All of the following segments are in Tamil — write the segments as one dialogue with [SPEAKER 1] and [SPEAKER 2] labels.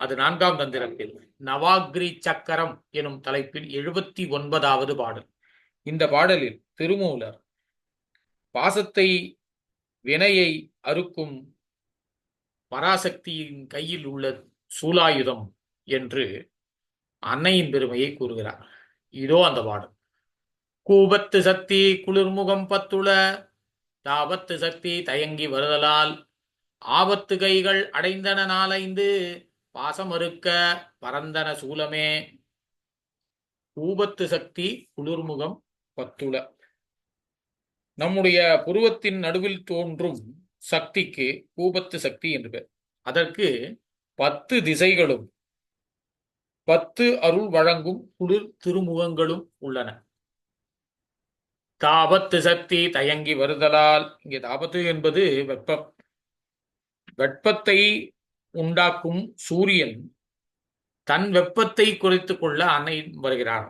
[SPEAKER 1] அது நான்காம் தந்திரத்தில் நவாக்ரி சக்கரம் எனும் தலைப்பில் எழுபத்தி ஒன்பதாவது பாடல். இந்த பாடலில் திருமூலர் பாசத்தை வினையை அறுக்கும் பராசக்தியின் கையில் உள்ள சூலாயுதம் என்று அன்னையின் பெருமையை கூறுகிறார். இதோ அந்த பாடல். கூபத்து சக்தி குளிர்முகம் பத்துள தாபத்து சக்தி தயங்கி வருதலால் ஆபத்து கைகள் அடைந்தன நாளைந்து பாசமறுக்க பரந்தன சூலமே. கூபத்து சக்தி குளிர்முகம் பத்துள. நம்முடைய புருவத்தின் நடுவில் தோன்றும் சக்திக்கு கூபத்து சக்தி என்று பெயர். அதற்கு பத்து திசைகளும் பத்து அருள் வழங்கும் குளிர் திருமுகங்களும் உள்ளன. தாபத்து சக்தி தயங்கி வருதலால் இங்கே தாபத்து என்பது வெப்பம். வெப்பத்தை உண்டாக்கும் சூரியன் தன் வெப்பத்தை குறைத்துக் கொள்ள அன்னை வருகிறார்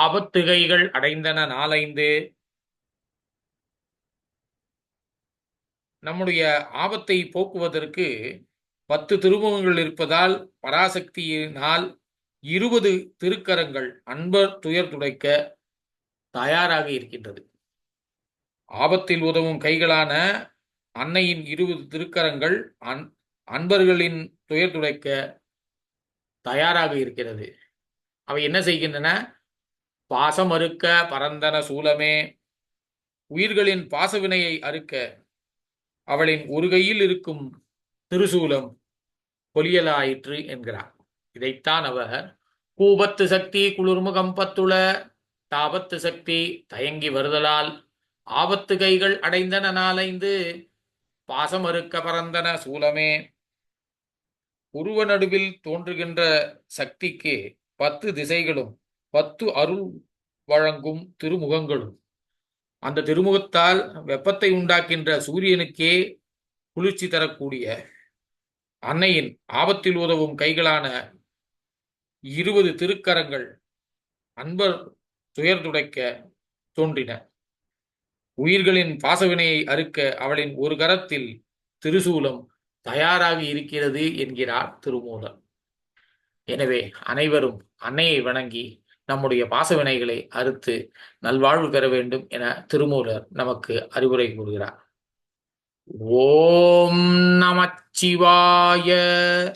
[SPEAKER 1] ஆபத்துகைகள் அடைந்தன நாளைந்து நம்முடைய ஆபத்தை போக்குவதற்கு பத்து திருமுகங்கள் இருப்பதால் பராசக்தியினால் இருபது திருக்கரங்கள் அன்பர் துயர் துடைக்க தயாராக இருக்கின்றது. ஆபத்தில் உதவும் கைகளான அன்னையின் இருபது திருக்கரங்கள் அன் அன்பர்களின் துயர் துடைக்க தயாராக இருக்கிறது. அவை என்ன செய்கின்றன? பாசம் அறுக்க பரந்தன சூலமே. உயிர்களின் பாசவினையை அறுக்க அவளின் ஒரு கையில் இருக்கும் திருசூலம் பொலியலாயிற்று என்கிறார். இதைத்தான் அவர் கூபத்து சக்தி குளிர்முகம் பத்துள தாபத்து சக்தி தயங்கி வருதலால் ஆபத்து கைகள் அடைந்தன நாளைந்து பாசமறுக்க பரந்தன சூலமே. உருவ நடுவில் தோன்றுகின்ற சக்திக்கு பத்து திசைகளும் பத்து அருள் வழங்கும் திருமுகங்களும். அந்த திருமுகத்தால் வெப்பத்தை உண்டாக்கின்ற சூரியனுக்கே குளிர்ச்சி தரக்கூடிய அன்னையின் ஆபத்தில் உதவும் கைகளான இருபது திருக்கரங்கள் அன்பர் துயர் துடைக்க தோன்றின. உயிர்களின் பாசவினையை அறுக்க அவளின் ஒரு கரத்தில் திருசூலம் தயாராக இருக்கிறது என்கிறார் திருமூலர். எனவே அனைவரும் அன்னையை வணங்கி நம்முடைய பாசவினைகளை அறுத்து நல்வாழ்வு பெற வேண்டும் என திருமூலர் நமக்கு அறிவுரை கூறுகிறார். ஓம் நமச்சிவாய